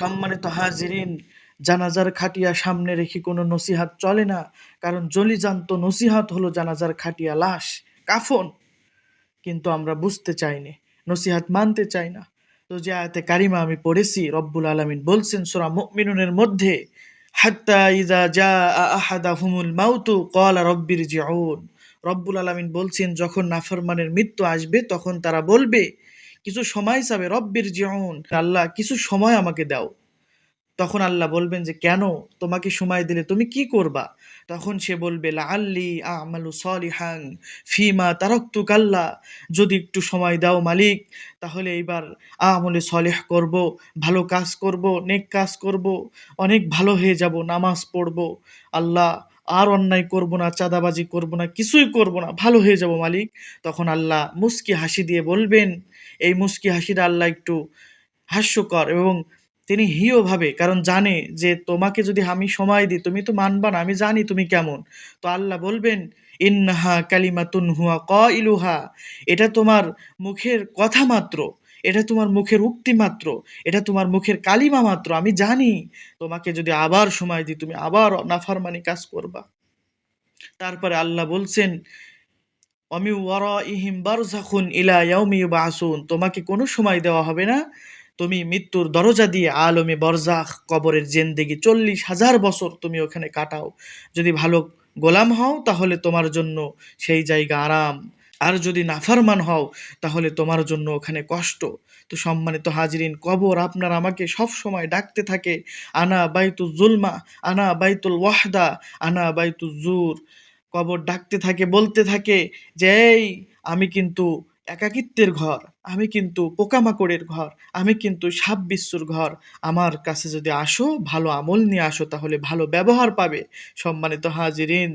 সম্মানিত হাজিরিন, জানাজার খাটিয়া সামনে রেখে কোনো নসিহাত চলে না, কারণ জলিজান্ত নসিহাত হলো জানাজার খাটিয়া লাশ, কাফন। কিন্তু আমরা বুঝতে চাইনি, নসিহাত মানতে চাই না। তো যে আয়াতে কারিমা আমি পড়েছি, রব্বুল আলমিন বলছেন সোরা মিনুনের মধ্যে, হাত্তা ইজা যা আহাদা হুমুল মাউতু কলা রব্বির জিউন রব্বুল আলমিন বলছেন, যখন নাফরমানের মৃত্যু আসবে, তখন তারা বলবে কিছু সময় চাবে রব্বির জিউন, আল্লাহ কিছু সময় আমাকে দাও। তখন আল্লাহ বলবেন যে, কেন? তোমাকে সময় দিলে তুমি কি করবা? তখন সে বলবে আল্লি আমালু সলিহান ফিমা তারকতু কাল্লা যদি একটু সময় দাও মালিক, তাহলে এইবার আমলে সলেহ করব, ভালো কাজ করব, নেক কাজ করব, অনেক ভালো হয়ে যাব, নামাজ পড়ব। আল্লাহ আর অন্যায় করব না, চাঁদাবাজি করব না, কিছুই করব না, ভালো হয়ে যাব মালিক। তখন আল্লাহ মুস্কি হাসি দিয়ে বলবেন, এই মুস্কি হাসিটা আল্লাহ একটু হাস্যকর এবং তিনি হিও ভাবে, কারণ জানে যে তোমাকে যদি আমি সময় দিই, তুমি তো মানবা না, আমি জানি তুমি কেমন। তো আল্লাহ বলবেন, ইন্নাহা কালিমাতুন হুয়া ক ইলুহা এটা তোমার মুখের কথা মাত্র। এটা তোমার মুখের উক্তি মাত্র, এটা তোমার মুখের কালিমা মাত্র, আমি জানি। তোমাকে যদি আবার সময় দিই, তুমি আবার নাফারমানি কাজ করবা। তারপরে আল্লাহ বলছেন, অমি ওয়ারা ইহিম বারজাখুন ইলা ইয়াউমি ইউবাসুন তোমাকে কোনো সময় দেওয়া হবে না। তুমি মৃত্যুর দরজা দিয়ে আলমে বরজাখ কবরের জেন্দেগি চল্লিশ হাজার বছর তুমি ওখানে কাটাও। যদি ভালো গোলাম হও, তাহলে তোমার জন্য সেই জায়গা আরাম। আর যদি নাফারমান হও, তাহলে তোমার জন্য ওখানে কষ্ট। তো সম্মানিত হাজিরিন, কবর আপনার আমাকে সব সময় ডাকতে থাকে, আনা বাইতু জুলমা, আনা বাইতুল ওয়াহদা, আনা বাইতু জুর। কবর ডাকতে থাকে, বলতে থাকে যে, এই, আমি কিন্তু একাকিত্বের ঘর, আমি কিন্তু পোকামাকড়ের ঘর, আমি কিন্তু সাপ বিশ্বর ঘর। আমার কাছে যদি আসো, ভালো আমল নিয়ে আসো, তাহলে ভালো ব্যবহার পাবে। সম্মানিত হাজিরিন